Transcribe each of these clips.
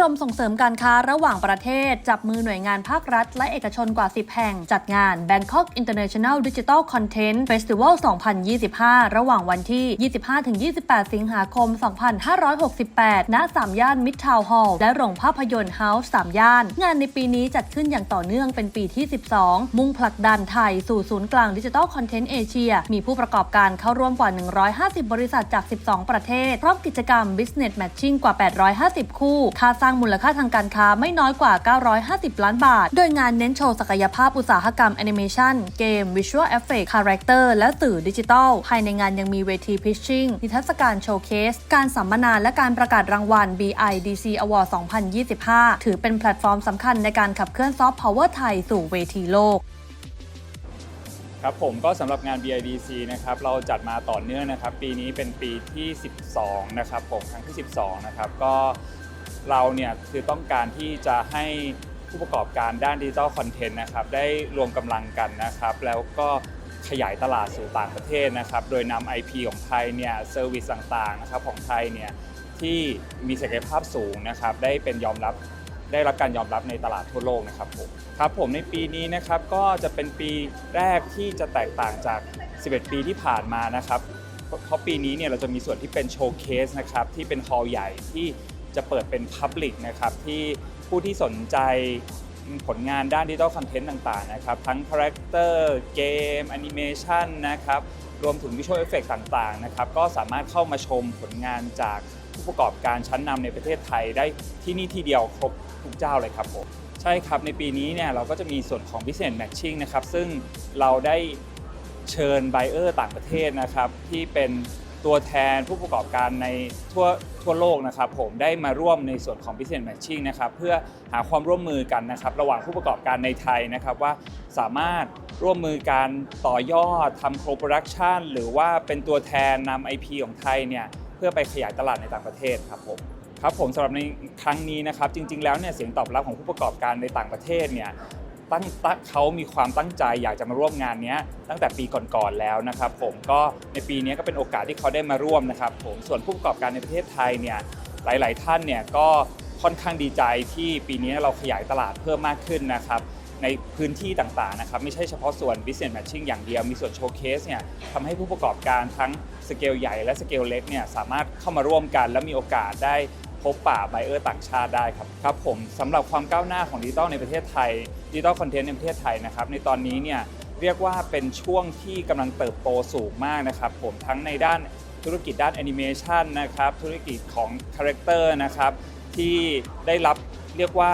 รมส่งเสริมการค้าระหว่างประเทศ จับมือหน่วยงานภาครัฐ และเอกชนกว่า 10 แห่ง จัดงาน Bangkok International Digital Content Festival 2025 ระหว่างวันที่ 25-28 สิงหาคม 2568 ณ สามย่านมิตรทาวน์ฮอลล์และโรงภาพยนตร์เฮาส์สามย่าน งานในปีนี้จัดขึ้นอย่างต่อเนื่องเป็นปีที่ 12 มุ่งผลักดันไทยสู่ศูนย์กลางดิจิทัลคอนเทนต์เอเชีย มีผู้ประกอบการเข้าร่วมกว่า 150 บริษัทจาก 12 ประเทศ พร้อมกิจกรรม Business Matching กว่า 850 คู่ ค่าสร้างมูลค่าทางการค้าไม่น้อยกว่า 950 ล้านบาท โดยงานเน้นโชว์ศักยภาพอุตสาหกรรมแอนิเมชันเกม Visual Effect Character และสื่อดิจิทัล ภายในงานยังมีเวทีพิชชิ่งนิทรรศการโชว์เคส การสัมมนาและการประกาศรางวัล BIDC Award 2025 ถือเป็นแพลตฟอร์มสำคัญในการขับเคลื่อนซอฟต์พาวเวอร์ไทยสู่เวทีโลกครับผมก็สำหรับงาน BIDC นะครับเราจัดมาต่อเนื่องนะครับ ปีนี้เป็นปีที่ 12 นะครับผมครั้งที่ 12 นะครับ ก็ เราเนี่ยคือต้องการที่จะให้ผู้ประกอบการด้านดิจิทัลคอนเทนต์นะครับได้รวมกำลังกันนะครับ แล้วก็ขยายตลาดสู่ต่างประเทศนะครับ โดยนำ IP ของไทยเนี่ยเซอร์วิสต่างๆนะครับของไทยเนี่ยที่มีศักยภาพสูงนะครับ ได้เป็นยอมรับได้รับการยอมรับในตลาดทั่วโลกนะครับผมครับผมในปีนี้นะครับก็จะเป็นปีแรกที่จะแตกต่างจาก 11 ปีที่ผ่านมานะครับ เพราะปีนี้เนี่ยเราจะมีส่วนที่เป็นโชว์เคสนะครับที่เป็นฮอลล์ใหญ่ที่ จะเปิดเป็นพับลิกนะครับที่ผู้ที่สนใจผลงานด้านดิจิทัลคอนเทนต์ต่างๆนะครับทั้งคาแรคเตอร์เกมแอนิเมชันนะครับรวมถึงวิชวลเอฟเฟกต่างๆนะครับก็สามารถเข้ามาชมผลงานจากผู้ประกอบการชั้นนำในประเทศไทยได้ที่นี่ที่เดียวครบทุกเจ้าเลยครับผมใช่ครับ ในปีนี้เนี่ยเราก็จะมีส่วนของ Business Matching นะครับซึ่งเราได้เชิญไบเออร์ต่างประเทศนะครับที่เป็น ตัวแทนผู้ประกอบการในทั่วทั่วโลกนะครับผมได้มาร่วมในส่วนของ Business Matching นะครับเพื่อหาความร่วมมือกันนะครับ ระหว่างผู้ประกอบการในไทยนะครับว่าสามารถร่วมมือการต่อยอดทำโคโปรดักชันหรือว่าเป็นตัวแทนนำ IP ของไทยเนี่ยเพื่อไปขยายตลาดในต่างประเทศครับผมครับผมสำหรับในครั้งนี้นะครับจริง ๆ แล้วเนี่ยเสียงตอบรับของผู้ประกอบการในต่างประเทศเนี่ย ตั้งเขามีความตั้งใจอยากจะมาร่วมงานนี้ตั้งแต่ปีก่อนๆแล้วนะครับผมก็ในปีนี้ก็เป็นโอกาสที่เขาได้มาร่วมนะครับผมส่วนผู้ประกอบการในประเทศไทยเนี่ยหลาย ๆ ท่านเนี่ยก็ค่อนข้างดีใจที่ปีนี้เราขยายตลาดเพิ่มมากขึ้นนะครับในพื้นที่ต่างๆนะครับไม่ใช่เฉพาะส่วน business matching อย่างเดียว มีส่วนโชว์เคสเนี่ยทำให้ผู้ประกอบการทั้งสเกลใหญ่และสเกลเล็กเนี่ยสามารถเข้ามาร่วมกัน และมีโอกาสได้ พบป่าไบเออร์ต่างชาติได้ครับครับผมสำหรับความก้าวหน้าของดิจิทัลในประเทศไทยดิจิทัลคอนเทนต์ในประเทศไทยนะครับในตอนนี้เนี่ยเรียกว่าเป็นช่วงที่กำลังเติบโตสูงมากนะครับผมทั้งในด้านธุรกิจด้านแอนิเมชันนะครับธุรกิจของคาแรคเตอร์นะครับที่ได้รับเรียกว่า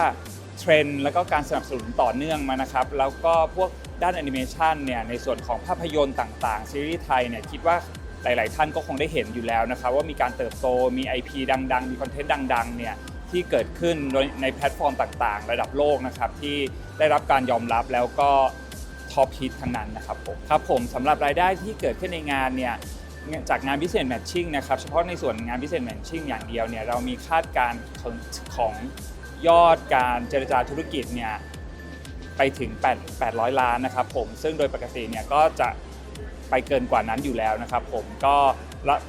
เทรนด์แล้วก็การสนับสนุนต่อเนื่องมานะครับแล้วก็พวกด้านแอนิเมชันเนี่ยในส่วนของภาพยนตร์ต่างๆ ซีรีส์ไทยเนี่ยคิดว่า หลาย ๆ ท่านก็คงได้เห็นอยู่แล้วนะครับว่ามีการเติบโตมี IP ดัง ๆ มีคอนเทนต์ดัง ๆ เนี่ยที่เกิดขึ้นในแพลตฟอร์มต่าง ๆ ระดับโลกนะครับที่ได้รับการยอมรับแล้วก็ท็อปฮิตทั้งนั้นนะครับผมครับผมสำหรับรายได้ที่เกิดขึ้นในงานเนี่ยจากงาน Business Matching นะครับเฉพาะในส่วนงาน Business Matching อย่างเดียวเนี่ยเรามีคาดการณ์ของของยอดการเจรจาธุรกิจเนี่ยไปถึง 8 800 ล้านนะครับผมซึ่งโดยปกติเนี่ยก็จะ ไปเกินกว่านั้นอยู่แล้วนะครับผมก็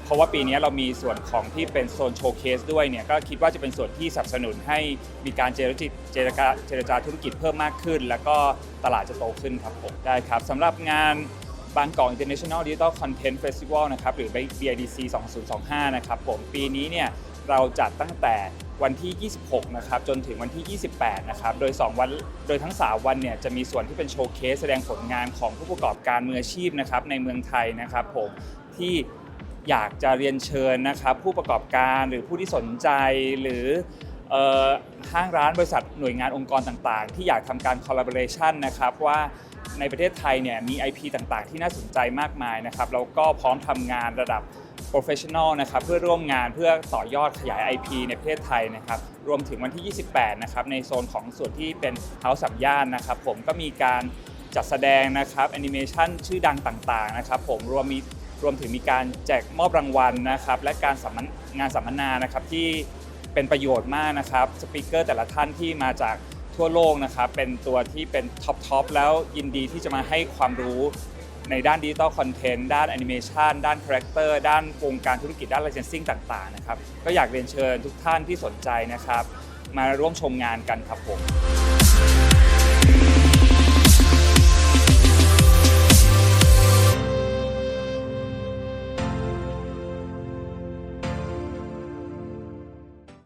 เพราะว่าปีนี้เรามีส่วนของที่เป็นโซนโชว์เคสด้วยเนี่ยก็คิดว่าจะเป็นส่วนที่สนับสนุนให้มีการเจรจาเจรจาเจรจาธุรกิจเพิ่มมากขึ้น แล้วก็ตลาดจะโตขึ้นครับผมได้ครับสำหรับงานบางกอก International Digital Content Festival นะครับหรือ BIDC 2025 นะครับผมปีนี้เนี่ยเราจัดตั้งแต่ วันที่ 26 นะครับจนถึงวันที่ 28 นะครับ โดย 2 วันโดยทั้ง 3 วันเนี่ยจะมีส่วนที่เป็นโชว์เคสแสดงผลงานของผู้ประกอบการมืออาชีพนะครับในเมืองไทยนะครับผมที่อยากจะเรียนเชิญนะครับ ผู้ประกอบการหรือผู้ที่สนใจหรือห้างร้านบริษัทหน่วยงานองค์กรต่างๆ ที่อยากทำการ collaboration นะครับว่าในประเทศไทยเนี่ยมี IP ต่างๆ ที่น่าสนใจมากมายนะครับแล้วก็พร้อมทำงานระดับ professional นะครับเพื่อร่วมงานเพื่อต่อยอดขยาย IP ในประเทศไทยนะครับรวมถึงวันที่ 28 นะครับในโซนของส่วนที่เป็น House สัมย่านนะครับผมก็มีการจัดแสดงนะครับแอนิเมชันชื่อดังต่างๆนะครับผมรวมมีรวมถึงมีการแจกมอบรางวัลนะครับและการสัมมงานสัมมนานะครับที่เป็นประโยชน์มากนะครับสปิเกอร์แต่ละท่านที่มาจากทั่วโลกนะครับเป็นตัวที่เป็นท็อปทอปแล้วยินดีที่จะมาให้ความรู้ ในด้านดิจิตอลคอนเทนต์ด้านแอนิเมชันด้านคาแรคเตอร์ด้านวงการธุรกิจด้านไลเซนซิ่งต่างๆนะครับก็อยากเรียนเชิญทุกท่านที่สนใจนะครับ มาร่วมชมงานกันครับผม